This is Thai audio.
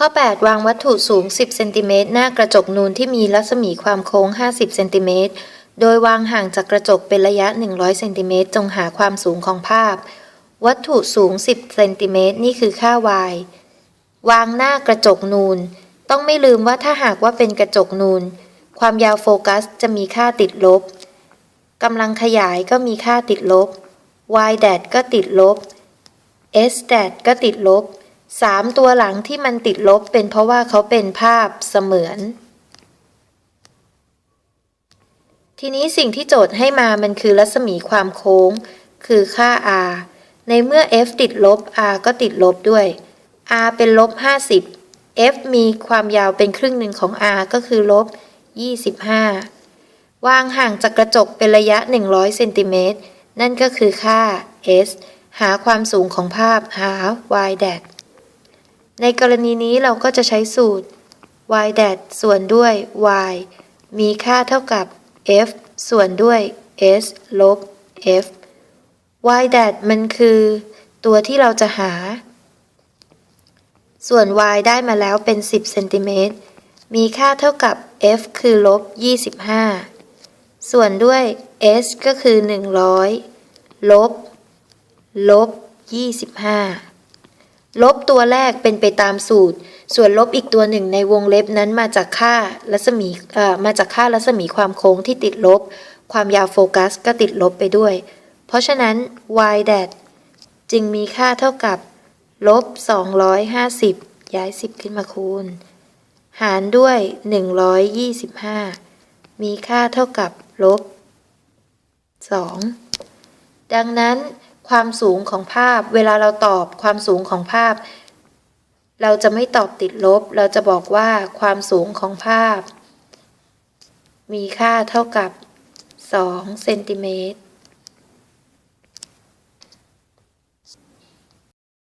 ข้อ 8 วางวัตถุสูง 10เซนติเมตรหน้ากระจกนูนที่มีรัศมีความโค้ง 50เซนติเมตรโดยวางห่างจากกระจกเป็นระยะ 100เซนติเมตรจงหาความสูงของภาพ วัตถุสูง 10เซนติเมตรนี่คือค่า y วางหน้ากระจกนูน ต้องไม่ลืมว่าถ้าหากว่าเป็นกระจกนูน ความยาวโฟกัสจะมีค่าติดลบกำลังขยายก็มีค่าติดลบ y d a t ก็ติดลบ s d a t ก็ติดลบ สามตัวหลังที่มันติดลบเป็นเพราะว่าเขาเป็นภาพเสมือน ทีนี้สิ่งที่โจทย์ให้มามันคือรัศมีความโค้ง คือค่า r ในเมื่อ f ติดลบ r ก็ติดลบด้วย r เป็นลบ 50 f มีความยาวเป็นครึ่งหนึ่งของ r ก็คือลบ 25 วางห่างจากกระจกเป็นระยะ 100เซนติเมตรนั่นก็คือค่า s หาความสูงของภาพหา y d a t ในกรณีนี้เราก็จะใช้สูตร y d a t ส่วนด้วย y มีค่าเท่ากับ f ส่วนด้วย s ลบ f y d a t มันคือตัวที่เราจะหา ส่วน y ได้มาแล้วเป็น 10เซนติเมตร มีค่าเท่ากับ f คือลบ 25 ส่วนด้วย s ก็คือ 100 ลบ ลบ 25 ลบตัวแรกเป็นไปตามสูตร ส่วนลบอีกตัวหนึ่งในวงเล็บนั้นมาจากค่ารัศมีมาจากค่ารัศมีความโค้งที่ติดลบ ความยาวโฟกัสก็ติดลบไปด้วย เพราะฉะนั้น y d a t จึงมีค่าเท่ากับลบ 250 ย้าย 10 ขึ้นมาคูณ หารด้วย 125 มีค่าเท่ากับลบ 2 ดังนั้น ความสูงของภาพ เวลาเราตอบความสูงของภาพ เราจะไม่ตอบติดลบ เราจะบอกว่าความสูงของภาพ มีค่าเท่ากับ2เซนติเมตร